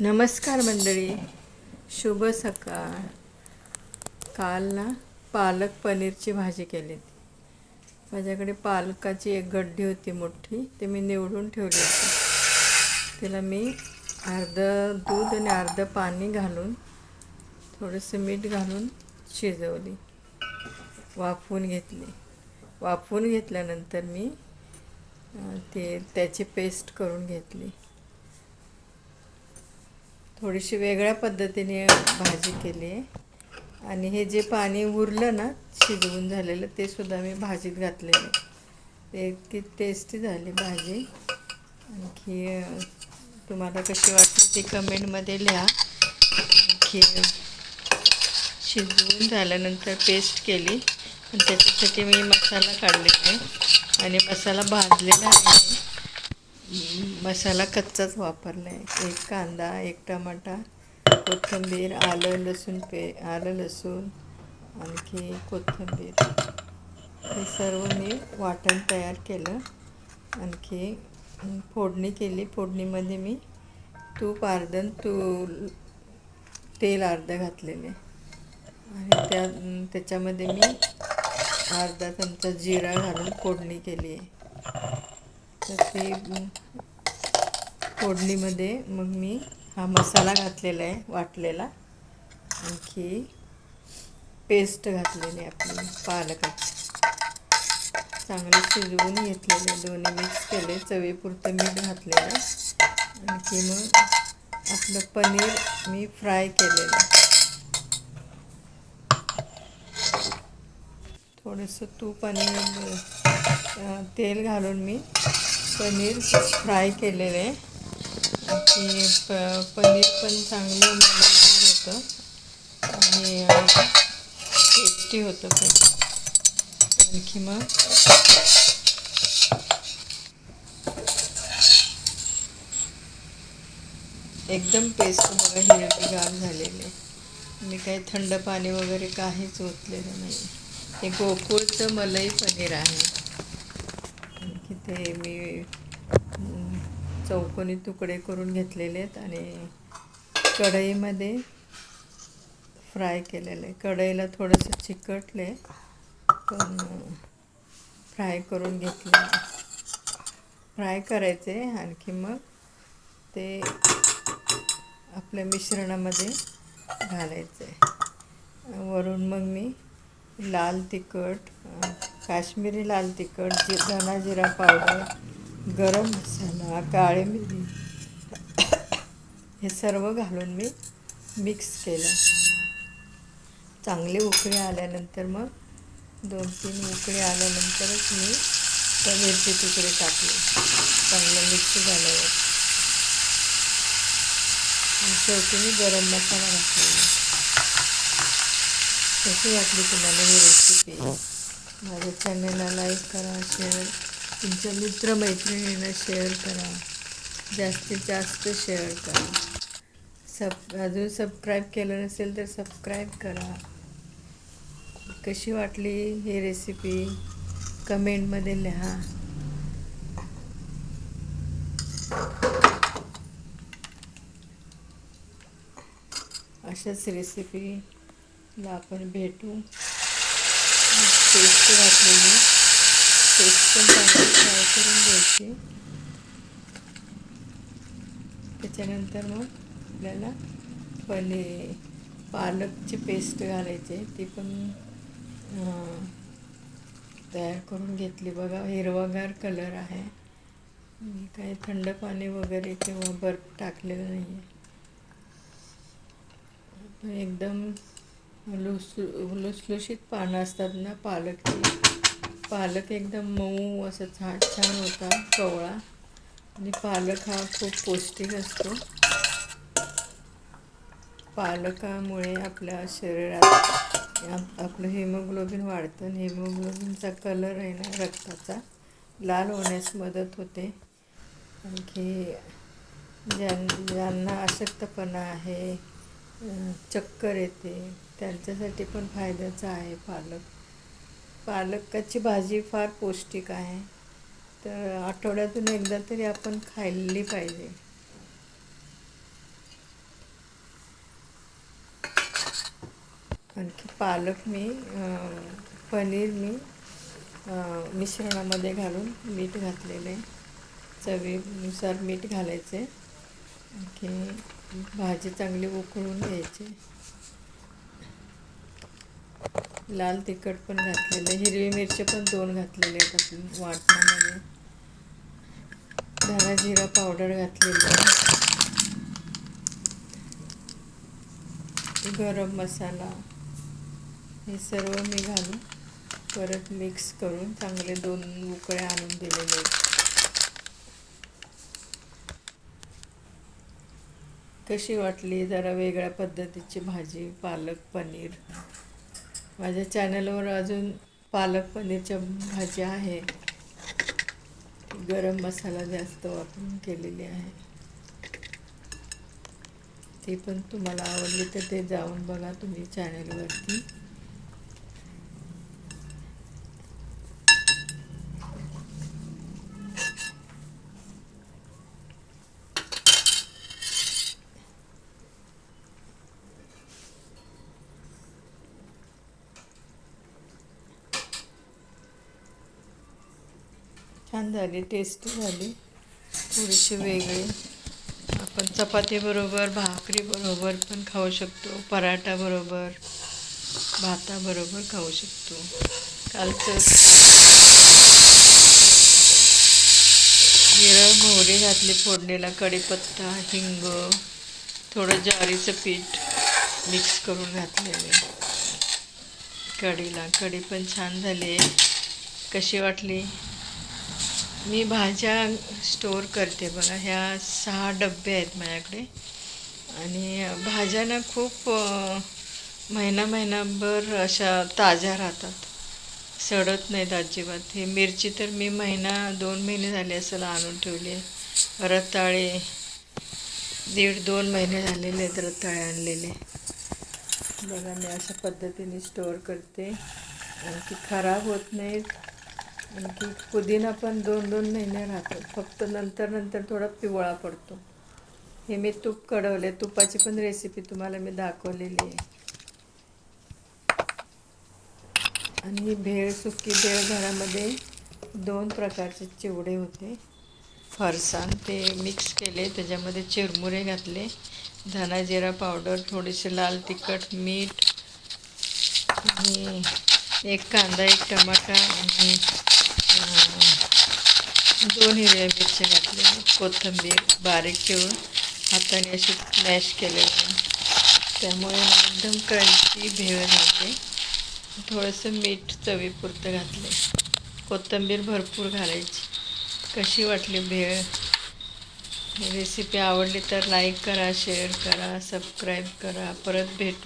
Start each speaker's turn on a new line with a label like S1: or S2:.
S1: नमस्कार मंडळी. शुभ सकाळ. काल ना पालक पनीरची भाजी केली होती. माझ्याकडे पालकाची एक गड्डी होती मोठी ते मी निवडून ठेवली होती. तिला मी अर्धं दूध आणि अर्धं पाणी घालून थोडंसं मीठ घालून शिजवली. वाफवून घेतली. वाफवून घेतल्यानंतर मी ते त्याची पेस्ट करून घेतली. थोडीशी वेगळ्या पद्धतीने भाजी केली. आहे आणि हे जे पाणी उरलं ना शिजवून झालेलं ते सुद्धा मी भाजीत घातलेलं. ते इतकी टेस्टी झाली भाजी. आणखी तुम्हाला कशी वाटली ती कमेंटमध्ये लिहा. आणखी शिजवून झाल्यानंतर पेस्ट केली. आणि त्याच्यासाठी मी मसाला काढलेला आहे. आणि मसाला भाजलेला आहे. मसाला कच्चाच वापरला आहे एक कांदा एक टमाटा कोथिंबीर आलं लसूण पे आलं लसूण आणखी कोथिंबीर. हे सर्व मी वाटण तयार केलं. आणखी फोडणी केली. फोडणीमध्ये मी तूप अर्धन तू तेल अर्धं घातलेले आणि त्या त्याच्यामध्ये मी अर्धा चमचा जिरा घालून फोडणी केली आहे. तर ते फोडणीमध्ये मग मी हा मसाला घातलेला आहे वाटलेला. आणखी पेस्ट घातलेली आपली पालकाची. चांगले शिजवून घेतलेले दोन्ही मिक्स केले. चवीपुरतं मीठ घातलेलं आणखी मग आपलं पनीर मी फ्राय केलेलं थोडंसं तूप आणि तेल घालून मी पनीर फ्राय केलेलं. आहे आणि प पनीर पण चांगलं होतं. आणि टेस्टी होतं पण. आणखी मग? एकदम पेस्ट बघा हिरवीगार झालेली. आहे मी काही थंड पाणी वगैरे काहीच ओतलेलं नाही हे गोकुळचं मलई पनीर आहे. ते मी चौकोनी तुकडे करून घेतलेले आहेत आणि कढईमध्ये फ्राय केलेले. आहे कढईला थोडंसं चिकटले पण फ्राय करून घेतले फ्राय करायचे आणखी मग ते आपल्या मिश्रणामध्ये घालायचे. वरून मग मी लाल तिखट काश्मीरी लाल तिखट जि धना जिरा पावडर गरम मसाला काळी मिरी. हे सर्व घालून मी मिक्स केलं. चांगले उकळी आल्यानंतर मग दोन तीन उकळी आल्यानंतरच मी पनीरचे तुकडे टाकले. चांगलं मिक्स झाल्यावर. शेवटी मी गरम मसाला घातलेला. कशी वाटली तुम्हाला ही रेसिपी माझ्या चॅनलला लाईक करा शेअर तुमच्या मित्रमैत्रिणींना शेअर करा. जास्तीत जास्त शेअर करा. सब अजून सबस्क्राईब केलं नसेल तर सबस्क्राईब करा. कशी वाटली ही रेसिपी कमेंटमध्ये लिहा. अशाच रेसिपी आपण भेटू. पेस्ट घातलेली पेस्ट पण चांगली फ्राय करून घ्यायची. त्याच्यानंतर मग आपल्याला पनीर पालकची पेस्ट घालायची. ती पण तयार करून घेतली. बघा हिरवागार कलर आहे. मी काही थंड पाणी वगैरे किंवा बर्फ टाकलेलं नाही आहे एकदम लुसलु लुसलुशीत पानं असतात ना पालकची पालक एकदम मऊ असं छान छान होता कवळा. आणि पालक हा खूप पौष्टिक असतो. पालकामुळे आपल्या शरीरात आपलं हिमोग्लोबिन वाढतं आणि हिमोग्लोबिनचा कलर आहे ना रक्ताचा लाल होण्यास मदत होते. आणखी ज्यां ज्यांना अशक्तपणा आहे चक्कर येते त्यांच्यासाठी पण फायद्याचं आहे पालक. पालकाची भाजी फार पौष्टिक आहे. तर आठवड्यातून एकदा तरी आपण खाल्ली पाहिजे. आणखी पालक मी पनीर मी मिश्रणामध्ये घालून मीठ घातलेले चवीनुसार मीठ घालायचे आणखी भाजी चांगली उकळून घ्यायची लाल तिखट पण घातलेलं आहे. हिरवी मिरची पण दोन घातलेले आहेत आपण वाटणामध्ये. धरा जिरा पावडर घातलेली आहे. गरम मसाला. हे सर्व मी घालून परत मिक्स करून चांगले दोन उकळे आणून दिलेले आहेत. कशी वाटली? जरा वेगळ्या पद्धतीची भाजी पालक पनीर. माझ्या चॅनलवर अजून पालक पनीरच्या भाजी आहे. गरम मसाला जास्त वापरून केलेली आहे. ती पण तुम्हाला आवडली तर ते जाऊन बघा तुम्ही चॅनलवरती. छान झाली टेस्टी झाली. थोडीशी वेगळी. आपण चपातीबरोबर भाकरीबरोबर पण खाऊ शकतो. पराठाबरोबर भाताबरोबर खाऊ शकतो. कालचं जिरं मोहरी घातली फोडणीला कढीपत्ता हिंग थोडं ज्वारीचं पीठ मिक्स करून घातलेले कढीला कढी पण छान झाली कशी वाटली? मी भाज्या स्टोअर करते बघा. ह्या सहा डबे आहेत माझ्याकडे. आणि भाज्या ना खूप महिना महिनाभर अशा ताज्या राहतात. सडत नाहीत अजिबात. ही मिरची तर मी महिना दोन महिने झाले असेल आणून ठेवली आहे. रताळे दीड दोन महिने झालेले आहेत रताळे आणलेले. बघा मी अशा पद्धतीने स्टोअर करते. आणखी खराब होत नाहीत. आणखी पुदिना पण दोन दोन महिने राहतो फक्त नंतर नंतर थोडा पिवळा पडतो. हे मी तूप कडवले. तुपाची पण रेसिपी तुम्हाला मी दाखवलेली आहे. आणि ही भेळ सुकी भेळ घरामध्ये दोन प्रकारचे चिवडे होते. फरसाण ते मिक्स केले. त्याच्यामध्ये चिरमुरे घातले. धना जिरा पावडर थोडेसे लाल तिखट मीठ आणि एक कांदा एक टमाटा आणि दोन हिरव्या मिरच्या घातल्या. कोथिंबीर बारीक ठेवून हाताने अशी मॅश केले त्यामुळे एकदम क्रंची भेळ झाली थोडंसं मीठ चवीपुरतं घातले कोथिंबीर भरपूर घालायची. कशी वाटली भेळ? रेसिपी आवडली तर लाईक करा शेअर करा सबस्क्राईब करा. परत भेटू.